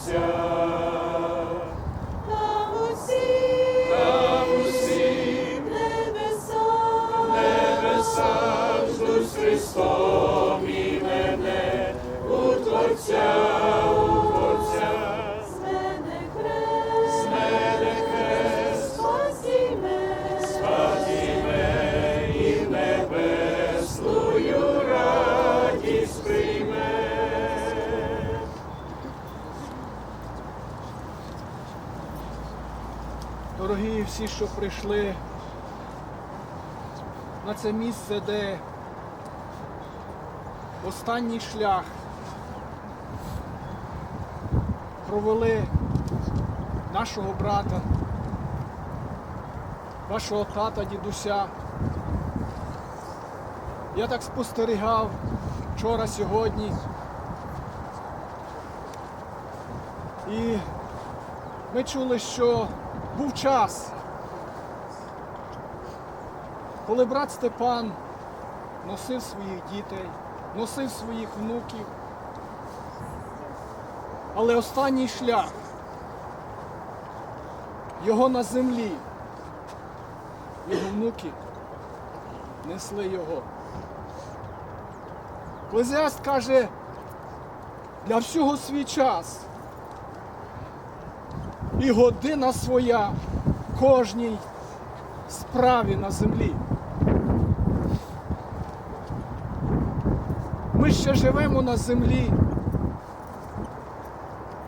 без Що прийшли на це місце, де останній шлях провели нашого брата, вашого тата, дідуся. Я так спостерігав вчора, сьогодні. І ми чули, що був час, коли брат Степан носив своїх дітей, носив своїх внуків. Але останній шлях його на землі, його внуки несли його. Еклезіаст каже, для всього свій час і година своя кожній справі на землі. Ми ще живемо на землі,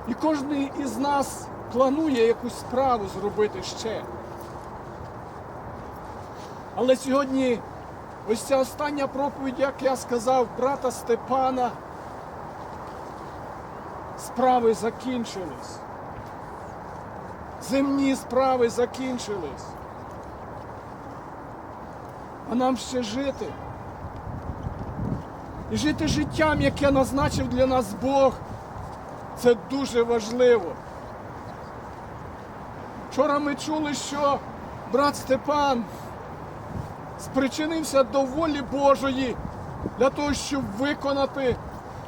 і кожен із нас планує якусь справу зробити ще. Але сьогодні ось ця остання проповідь, як я сказав, брата Степана, справи закінчились. Земні справи закінчились. А нам ще жити. Жити життям, яке назначив для нас Бог, це дуже важливо. Вчора ми чули, що брат Степан спричинився до волі Божої для того, щоб виконати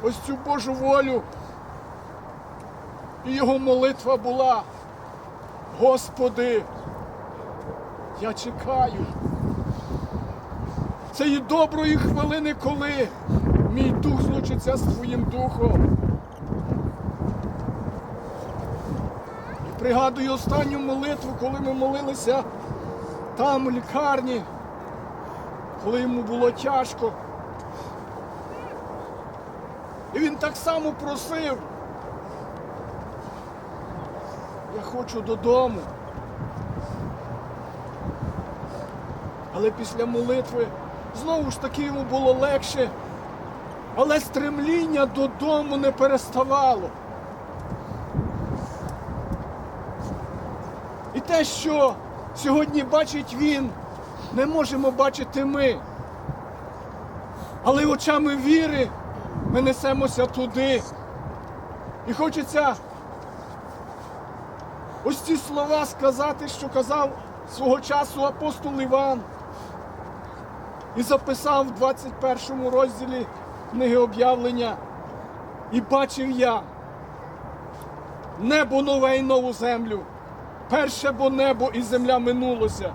ось цю Божу волю. І його молитва була. Господи, я чекаю цієї доброї хвилини, коли мій дух злучиться з твоїм духом. І пригадую останню молитву, коли ми молилися там, у лікарні, коли йому було тяжко. І він так само просив. Я хочу додому. Але після молитви знову ж таки йому було легше. Але стремління додому не переставало. І те, що сьогодні бачить він, не можемо бачити ми. Але очами віри ми несемося туди. І хочеться ось ці слова сказати, що казав свого часу апостол Іван. І записав в 21 розділі книги об'явлення. І бачив я небо нове і нову землю. Перше бо небо і земля минулося.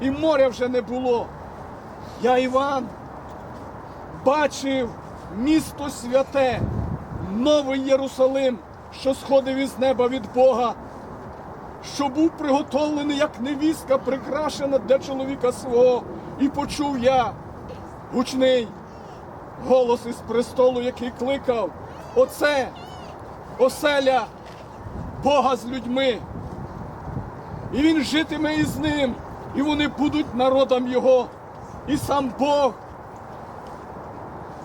І моря вже не було. Я Іван бачив місто святе, новий Єрусалим, що сходив із неба від Бога, що був приготовлений як невістка, прикрашена для чоловіка свого, і почув я гучний голос із престолу, який кликав: Оце оселя Бога з людьми. І він житиме із ним, і вони будуть народом Його, і сам Бог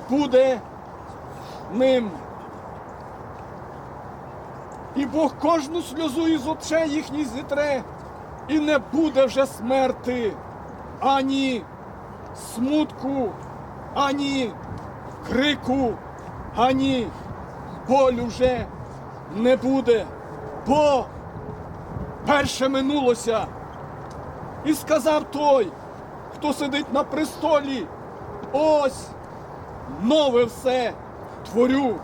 буде ним. І Бог кожну сльозу із очей їхніх зітре, і не буде вже смерти, ані смутку, ані крику, ані болю вже не буде, бо перше минулося. І сказав той, хто сидить на престолі, ось нове все творю.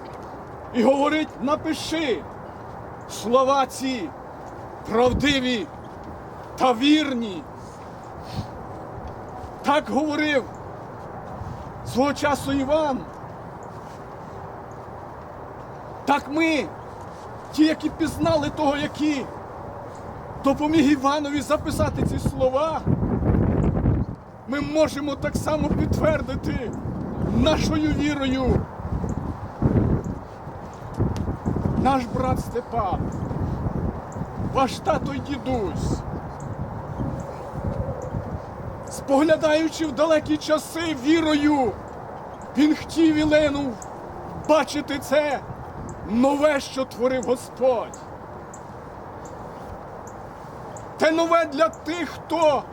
І говорить, напиши слова ці правдиві та вірні. Так говорив свого часу Іван. Так ми, ті, які пізнали того, який допоміг Іванові записати ці слова, ми можемо так само підтвердити нашою вірою. Наш брат Степан, ваш тато й дідусь, споглядаючи в далекі часи вірою, він хотів і ленув бачити це нове, що творив Господь. Те нове для тих, хто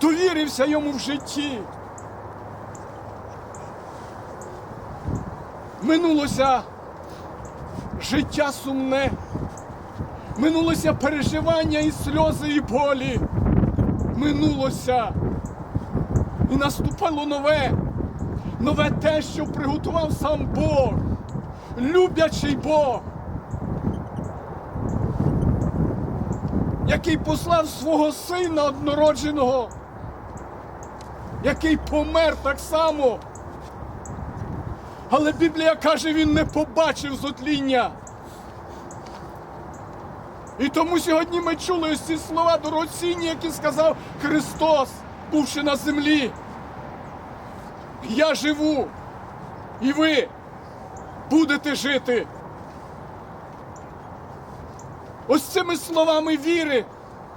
довірився йому в житті. Минулося життя сумне, минулося переживання і сльози, і болі. Минулося. І наступало нове, нове те, що приготував сам Бог, люблячий Бог, який послав свого сина однородженого, який помер так само. Але Біблія каже, він не побачив зотління. І тому сьогодні ми чули ось ці слова дорогоцінні, які сказав Христос, бувши на землі. Я живу, і ви будете жити. Ось цими словами віри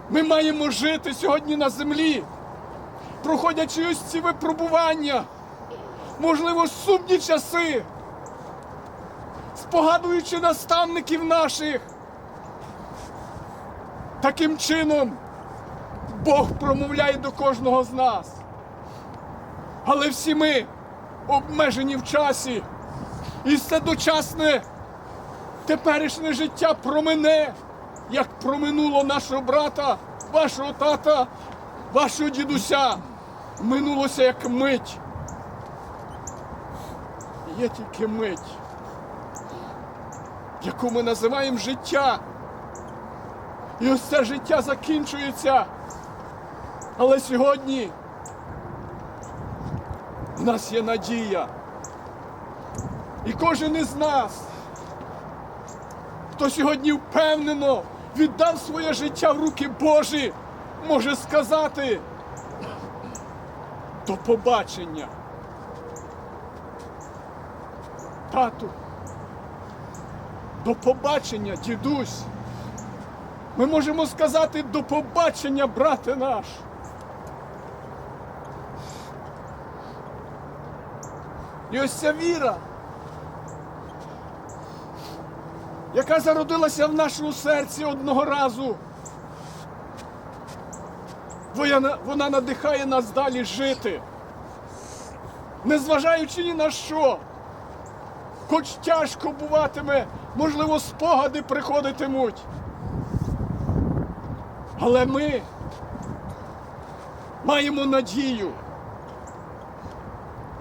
ми маємо жити сьогодні на землі, проходячи ось ці випробування можливо, сумні часи, спогадуючи наставників наших. Таким чином Бог промовляє до кожного з нас. Але всі ми обмежені в часі, і це дочасне теперішнє життя промине, як проминуло нашого брата, вашого тата, вашого дідуся. Минулося як мить є тільки мить, яку ми називаємо життя. І ось це життя закінчується. Але сьогодні в нас є надія. І кожен із нас, хто сьогодні впевнено віддав своє життя в руки Божі, може сказати до побачення. Тату, до побачення, дідусь. Ми можемо сказати до побачення, брате наш. І ось ця віра, яка зародилася в нашому серці одного разу, Вона, надихає нас далі жити. Незважаючи ні на що. Хоч тяжко буватиме, можливо, спогади приходитимуть. Але ми маємо надію.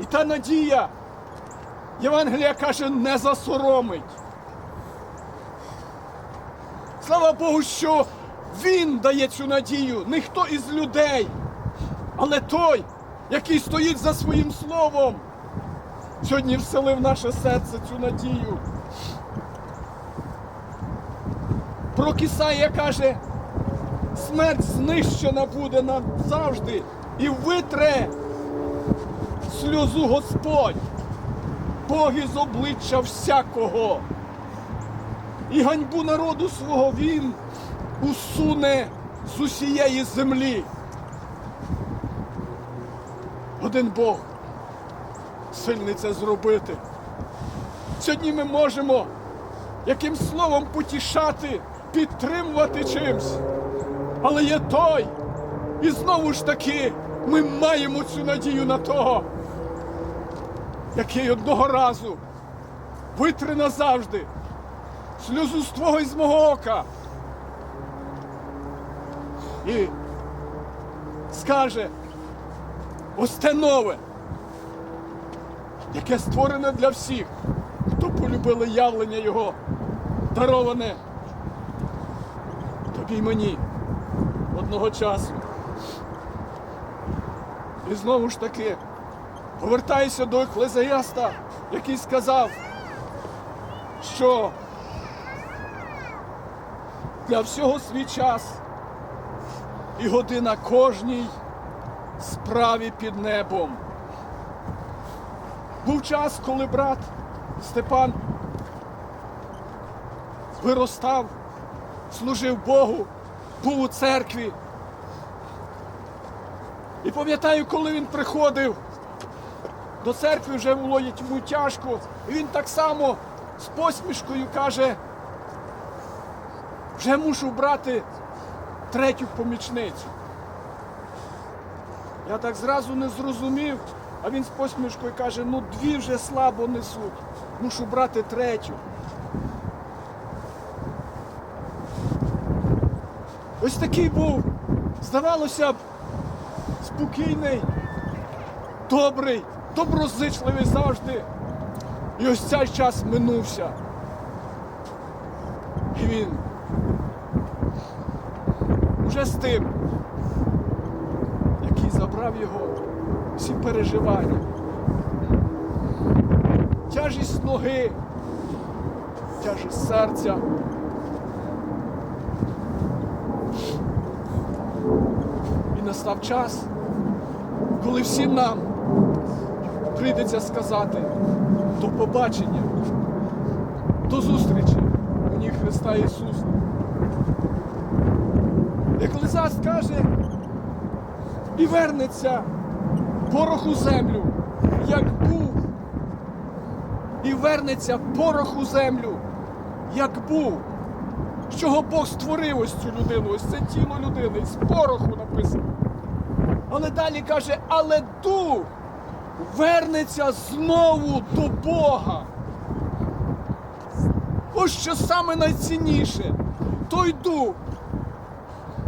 І та надія, Євангелія каже, не засоромить. Слава Богу, що Він дає цю надію, не хто із людей, але той, який стоїть за своїм словом, сьогодні вселив наше серце цю надію. Про Кисая каже, смерть знищена буде назавжди і витре сльозу Господь, Бог із обличчя всякого. І ганьбу народу свого він усуне з усієї землі. Один Бог сильний це зробити. Сьогодні ми можемо яким словом потішати, підтримувати чимсь. Але є той, і знову ж таки ми маємо цю надію на того, який одного разу витре назавжди сльозу з твого і з мого ока. І скаже ось те нове, яке створене для всіх, хто полюбили явлення його, дароване тобі й мені одного часу. І знову ж таки повертаюся до еклезіаста, який сказав, що для всього свій час і година кожній справі під небом. Був час, коли брат Степан виростав, служив Богу, був у церкві. І пам'ятаю, коли він приходив до церкви, вже було йому тяжко, і він так само з посмішкою каже, вже мушу брати третю помічницю. Я так зразу не зрозумів, а він з посмішкою каже, ну дві вже слабо несуть, мушу брати третю. Ось такий був, здавалося б, спокійний, добрий, доброзичливий завжди. І ось цей час минувся. І він уже з тим, який забрав його всі переживання. Тяжість ноги, тяжість серця. І настав час, коли всім нам прийдеться сказати до побачення, до зустрічі у ній Христа Ісуса. Еклезаст каже, і вернеться порох у землю, як був, і вернеться порох у землю, як був. З чого Бог створив ось цю людину, ось це тіло людини, з пороху написано. Але далі каже, але дух вернеться знову до Бога. Ось що саме найцінніше, той дух,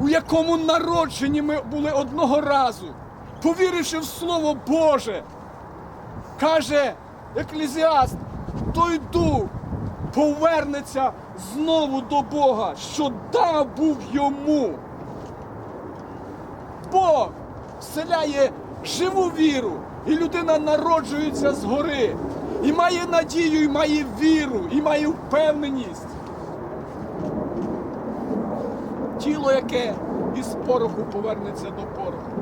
у якому народжені ми були одного разу, повіривши в Слово Боже, каже Еклезіаст, той дух повернеться знову до Бога, що дав був йому. Бог вселяє живу віру, і людина народжується згори, і має надію, і має віру, і має впевненість. Тіло, яке із пороху повернеться до пороху.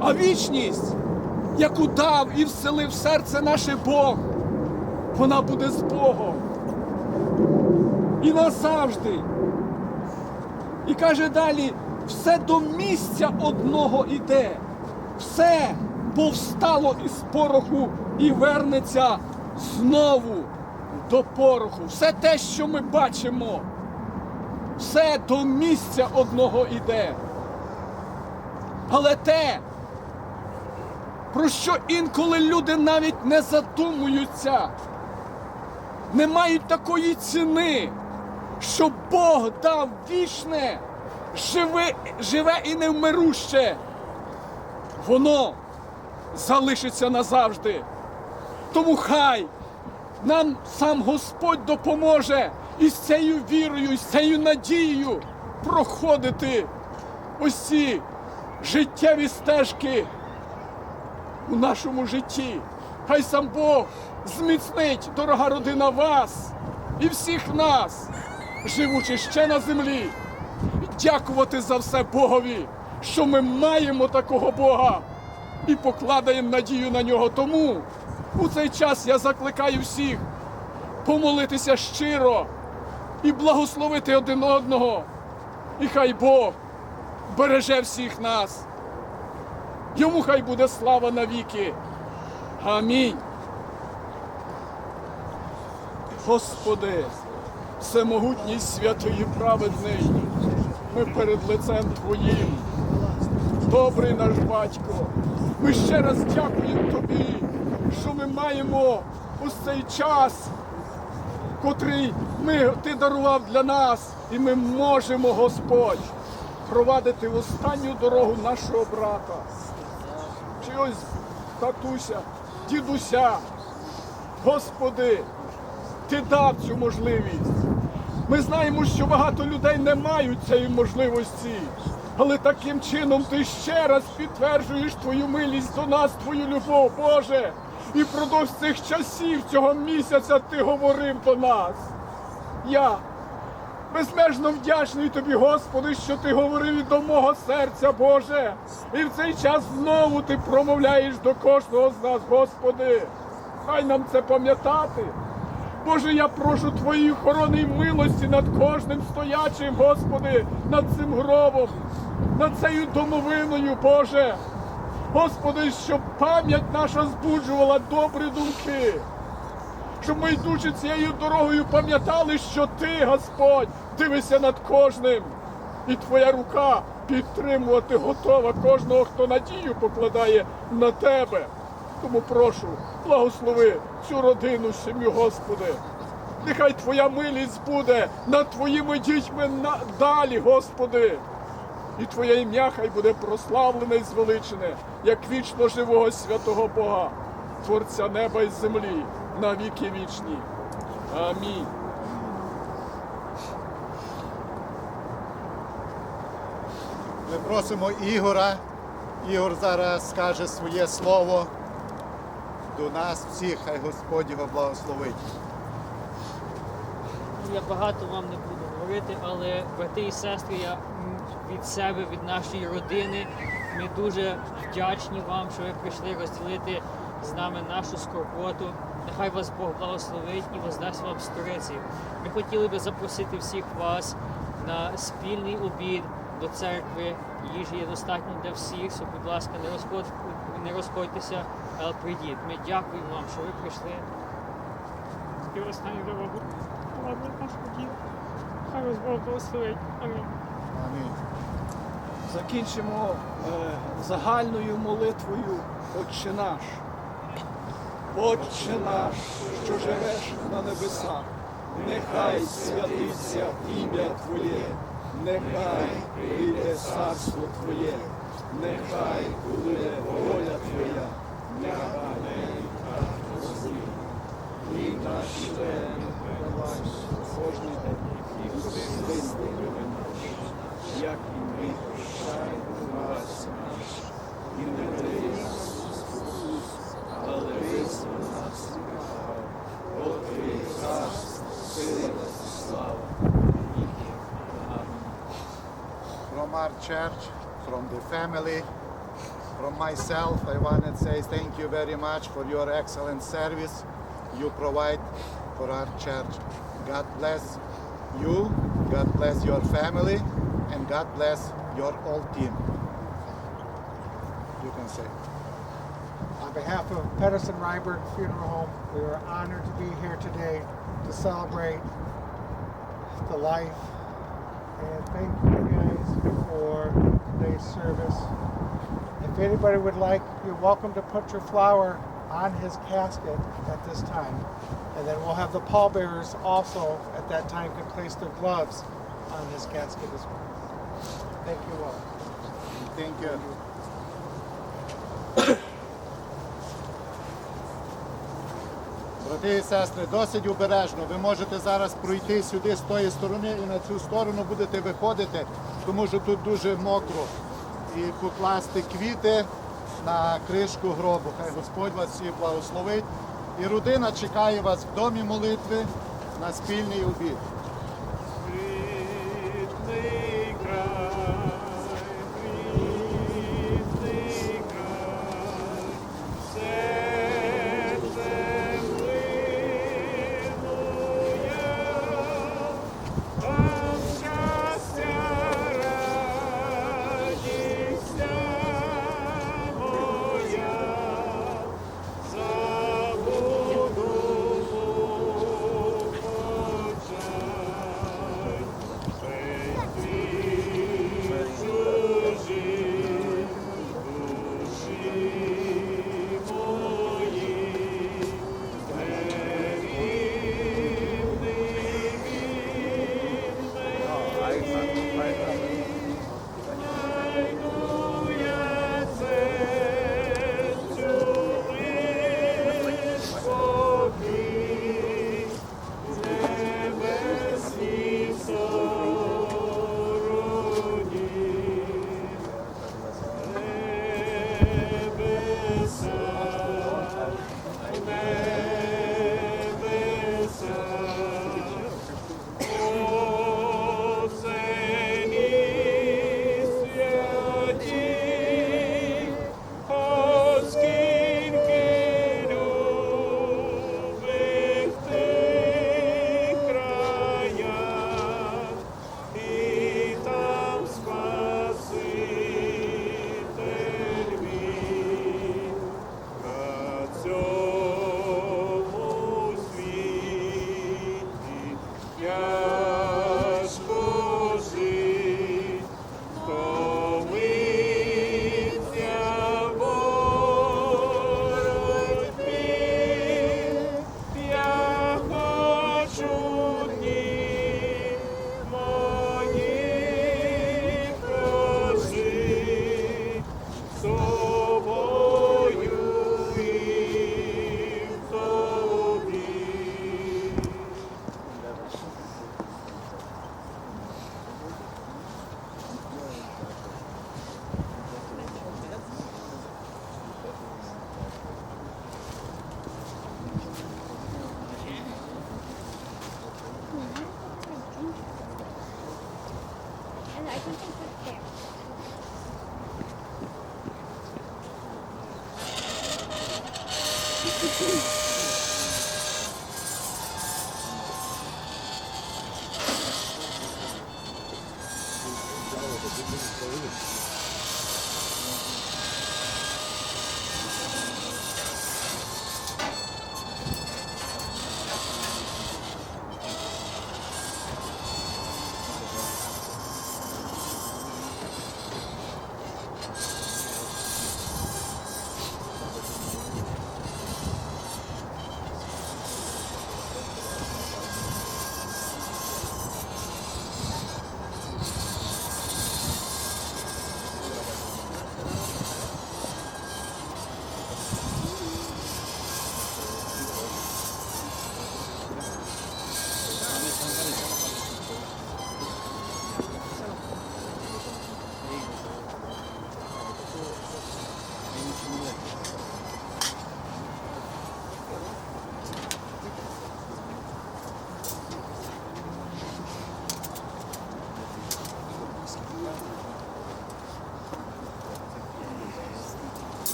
А вічність, яку дав і вселив серце наше Бог, вона буде з Богом. І назавжди. І каже далі, все до місця одного іде, все повстало із пороху і вернеться знову до пороху. Все те, що ми бачимо, все до місця одного іде. Але те, про що інколи люди навіть не задумуються, не мають такої ціни, що Бог дав вічне, живе, живе і невмируще, воно залишиться назавжди. Тому хай нам сам Господь допоможе із цією вірою, з цією надією проходити ці життєві стежки у нашому житті. Хай сам Бог зміцнить, дорога родина, вас і всіх нас, живучи ще на землі. Дякувати за все Богові, що ми маємо такого Бога і покладаємо надію на нього. Тому у цей час я закликаю всіх помолитися щиро і благословити один одного. І хай Бог береже всіх нас. Йому хай буде слава навіки. Амінь. Господи, всемогутній святий і праведний, ми перед лицем Твоїм. Добрий наш батько, ми ще раз дякуємо Тобі, що ми маємо ось цей час, котрий ми, Ти дарував для нас, і ми можемо, Господь, провадити останню дорогу нашого брата. Чи ось татуся, дідуся. Господи, Ти дав цю можливість. Ми знаємо, що багато людей не мають цієї можливості. Але таким чином ти ще раз підтверджуєш твою милість до нас, твою любов, Боже. І впродовж цих часів цього місяця ти говорив до нас. Я безмежно вдячний тобі, Господи, що ти говорив до мого серця, Боже. І в цей час знову ти промовляєш до кожного з нас, Господи. Хай нам це пам'ятати. Боже, я прошу Твоєї охорони і милості над кожним стоячим, Господи, над цим гробом, над цією домовиною, Боже. Господи, щоб пам'ять наша збуджувала добрі думки. Щоб ми, йдучи цією дорогою, пам'ятали, що Ти, Господь, дивишся над кожним. І Твоя рука підтримувати готова кожного, хто надію покладає на Тебе. Тому прошу, благослови цю родину, сім'ю, Господи. Нехай Твоя милість буде над Твоїми дітьми далі, Господи. І Твоє ім'я хай буде прославлене і звеличене, як вічно живого святого Бога, Творця неба і землі, на віки вічні. Амінь. Ми просимо Ігора. Ігор зараз скаже своє слово до нас всіх, хай Господь його благословить. Я багато вам не буду говорити, але брати і сестри, я від себе, від нашої родини, ми дуже вдячні вам, що ви прийшли розділити з нами нашу скорботу. Нехай вас Бог благословить і воздасть вам сториці. Ми хотіли би запросити всіх вас на спільний обід до церкви. Їжі є достатньо для всіх, so, будь ласка, не, розход... не розходьтеся, але прийдіть. Ми дякуємо вам, що ви прийшли. І останню дорогу. Ладно, наш хотів. Хай вас Бог благословить. Амінь. Амінь. Закінчимо е, загальною молитвою Отче наш. Отче наш, що живеш на небесах, нехай святиться ім'я Твоє, нехай прийде царство Твоє, нехай буде воля Твоя, нехай. І наші кожний день, і як і ми From our church, from the family, from myself, I want to say thank you very much for your excellent service you provide for our church. God bless you, God bless your family, and God bless your whole team. You can say. On behalf of Pedersen Ryberg Funeral Home, we are honored to be here today to celebrate the life. And thank you guys for today's service. If anybody would like, you're welcome to put your flower on his casket at this time. And then we'll have the pallbearers also at that time can place their gloves on his casket as well. Thank you all. Thank you. Брати і сестри, досить обережно. Ви можете зараз пройти сюди з тої сторони і на цю сторону будете виходити, тому що тут дуже мокро. І покласти квіти на кришку гробу. Хай Господь вас всіх благословить. І родина чекає вас в домі молитви на спільний обід.